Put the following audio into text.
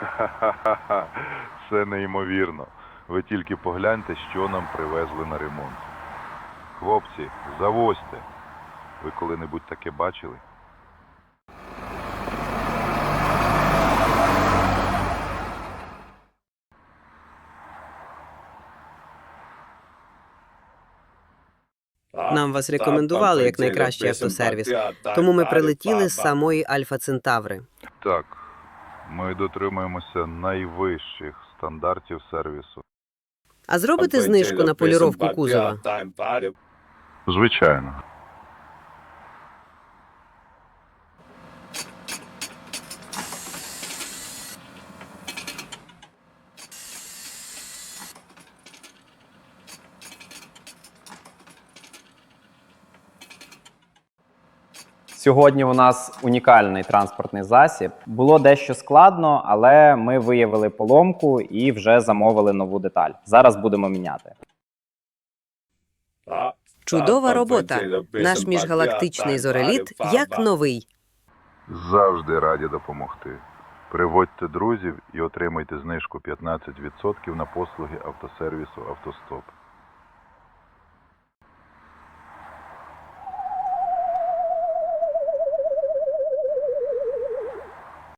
Ха-ха-ха. Це неймовірно. Ви тільки погляньте, що нам привезли на ремонт. Хлопці, завозьте. Ви коли-небудь таке бачили? Нам вас рекомендували як найкращий автосервіс, тому ми прилетіли з самої Альфа Центаври. Так, ми дотримуємося найвищих стандартів сервісу. А зробите знижку на поліровку кузова? Звичайно. Сьогодні у нас унікальний транспортний засіб. Було дещо складно, але ми виявили поломку і вже замовили нову деталь. Зараз будемо міняти. Чудова робота. Наш міжгалактичний зореліт як новий. Завжди раді допомогти. Приводьте друзів і отримайте знижку 15% на послуги автосервісу Автостоп.